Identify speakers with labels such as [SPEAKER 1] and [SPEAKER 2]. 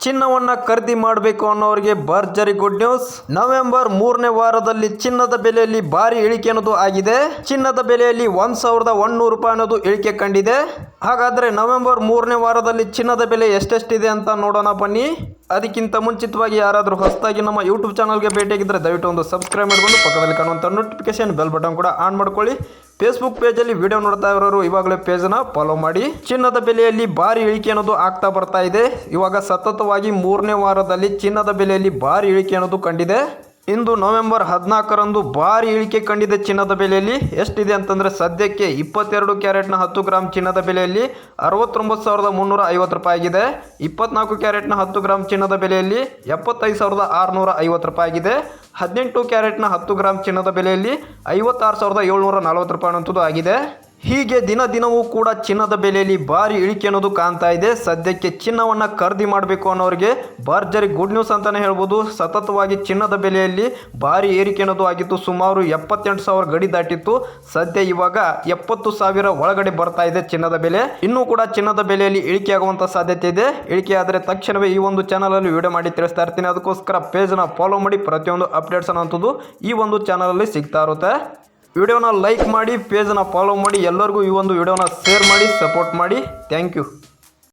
[SPEAKER 1] ಚಿನ್ನವನ್ನ ಖರೀದಿ ಮಾಡಬೇಕು ಅನ್ನೋರಿಗೆ ಭರ್ಜರಿ ಗುಡ್ ನ್ಯೂಸ್ ನವೆಂಬರ್ ಮೂರನೇ ವಾರದಲ್ಲಿ ಚಿನ್ನದ ಬೆಲೆಯಲ್ಲಿ ಭಾರಿ ಇಳಿಕೆ ಅನ್ನೋದು ಆಗಿದೆ. ಚಿನ್ನದ ಬೆಲೆಯಲ್ಲಿ ಒಂದ್ ಸಾವಿರದ ಒಂದೂರು ರೂಪಾಯಿ ಅನ್ನೋದು ಇಳಿಕೆ ಕಂಡಿದೆ. ಹಾಗಾದ್ರೆ ನವೆಂಬರ್ ಮೂರನೇ ವಾರದಲ್ಲಿ ಚಿನ್ನದ ಬೆಲೆ ಎಷ್ಟೆಷ್ಟಿದೆ ಅಂತ ನೋಡೋಣ ಬನ್ನಿ. ಅದಕ್ಕಿಂತ ಮುಂಚಿತವಾಗಿ ಯಾರಾದರೂ ಹೊಸದಾಗಿ ನಮ್ಮ ಯೂಟ್ಯೂಬ್ ಚಾನಲ್ಗೆ ಭೇಟಿಯಾಗಿದ್ದರೆ ದಯವಿಟ್ಟು ಒಂದು ಸಬ್ಸ್ಕ್ರೈಬ್ ಮಾಡ್ಕೊಂಡು ಪಕ್ಕದಲ್ಲಿ ಕಾಣುವಂಥ ನೋಟಿಫಿಕೇಶನ್ ಬೆಲ್ ಬಟನ್ ಕೂಡ ಆನ್ ಮಾಡ್ಕೊಳ್ಳಿ. ಫೇಸ್ಬುಕ್ ಪೇಜಲ್ಲಿ ವಿಡಿಯೋ ನೋಡ್ತಾ ಇರೋರು ಇವಾಗಲೇ ಪೇಜನ್ನ ಫಾಲೋ ಮಾಡಿ. ಚಿನ್ನದ ಬೆಲೆಯಲ್ಲಿ ಭಾರಿ ಇಳಿಕೆ ಅನ್ನೋದು ಆಗ್ತಾ ಬರ್ತಾ ಇದೆ. ಇವಾಗ ಸತತವಾಗಿ ಮೂರನೇ ವಾರದಲ್ಲಿ ಚಿನ್ನದ ಬೆಲೆಯಲ್ಲಿ ಭಾರಿ ಇಳಿಕೆ ಅನ್ನೋದು ಕಂಡಿದೆ. ಇಂದು ನವೆಂಬರ್ ಹದಿನಾಲ್ಕರಂದು ಭಾರಿ ಇಳಿಕೆ ಕಂಡಿದೆ ಚಿನ್ನದ ಬೆಲೆಯಲ್ಲಿ. ಎಷ್ಟಿದೆ ಅಂತಂದರೆ ಸದ್ಯಕ್ಕೆ ಇಪ್ಪತ್ತೆರಡು ಕ್ಯಾರೆಟ್ನ ಹತ್ತು ಗ್ರಾಮ್ ಚಿನ್ನದ ಬೆಲೆಯಲ್ಲಿ ಅರವತ್ತೊಂಬತ್ತು ಸಾವಿರದ ಮುನ್ನೂರ ಐವತ್ತು ರೂಪಾಯಿ ಆಗಿದೆ ಇಪ್ಪತ್ನಾಲ್ಕು ಕ್ಯಾರೆಟ್ನ ಹತ್ತು ಗ್ರಾಮ್ ಚಿನ್ನದ ಬೆಲೆಯಲ್ಲಿ ಎಪ್ಪತ್ತೈದು ಸಾವಿರದ ಆರುನೂರ ಐವತ್ತು ರೂಪಾಯಿ ಆಗಿದೆ ಹದಿನೆಂಟು ಕ್ಯಾರೆಟ್ನ ಹತ್ತು ಗ್ರಾಮ್ ಚಿನ್ನದ ಬೆಲೆಯಲ್ಲಿ ಐವತ್ತಾರು ಸಾವಿರದ ಏಳ್ನೂರ ನಲವತ್ತು ರೂಪಾಯಿ ಅಂತದ್ದು ಆಗಿದೆ. ಹೀಗೆ ದಿನ ದಿನವೂ ಕೂಡ ಚಿನ್ನದ ಬೆಲೆಯಲ್ಲಿ ಭಾರಿ ಇಳಿಕೆ ಅನ್ನೋದು ಕಾಣ್ತಾ ಇದೆ. ಸದ್ಯಕ್ಕೆ ಚಿನ್ನವನ್ನು ಖರೀದಿ ಮಾಡಬೇಕು ಅನ್ನೋರಿಗೆ ಭರ್ಜರಿ ಗುಡ್ ನ್ಯೂಸ್ ಅಂತಾನೆ ಹೇಳ್ಬೋದು. ಸತತವಾಗಿ ಚಿನ್ನದ ಬೆಲೆಯಲ್ಲಿ ಭಾರಿ ಏರಿಕೆ ಅನ್ನೋದು ಆಗಿತ್ತು. ಸುಮಾರು ಎಪ್ಪತ್ತೆಂಟು ಸಾವಿರ ಗಡಿ ದಾಟಿತ್ತು. ಸದ್ಯ ಇವಾಗ ಎಪ್ಪತ್ತು ಸಾವಿರ ಒಳಗಡೆ ಬರ್ತಾ ಇದೆ ಚಿನ್ನದ ಬೆಲೆ. ಇನ್ನೂ ಕೂಡ ಚಿನ್ನದ ಬೆಲೆಯಲ್ಲಿ ಇಳಿಕೆ ಆಗುವಂಥ ಸಾಧ್ಯತೆ ಇದೆ. ಇಳಿಕೆ ಆದರೆ ತಕ್ಷಣವೇ ಈ ಒಂದು ಚಾನಲಲ್ಲಿ ವಿಡಿಯೋ ಮಾಡಿ ತಿಳಿಸ್ತಾ ಇರ್ತೀನಿ. ಅದಕ್ಕೋಸ್ಕರ ಪೇಜ್ನ ಫಾಲೋ ಮಾಡಿ ಪ್ರತಿಯೊಂದು ಅಪ್ಡೇಟ್ಸ್ ಅನ್ನೋಂಥದ್ದು ಈ ಒಂದು ಚಾನಲಲ್ಲಿ ಸಿಗ್ತಾ ಇರುತ್ತೆ. ವಿಡಿಯೋನ ಲೈಕ್ ಮಾಡಿ ಪೇಜನ್ನು ಫಾಲೋ ಮಾಡಿ, ಎಲ್ಲರಿಗೂ ಈ ಒಂದು ವಿಡಿಯೋನ ಶೇರ್ ಮಾಡಿ ಸಪೋರ್ಟ್ ಮಾಡಿ. Thank you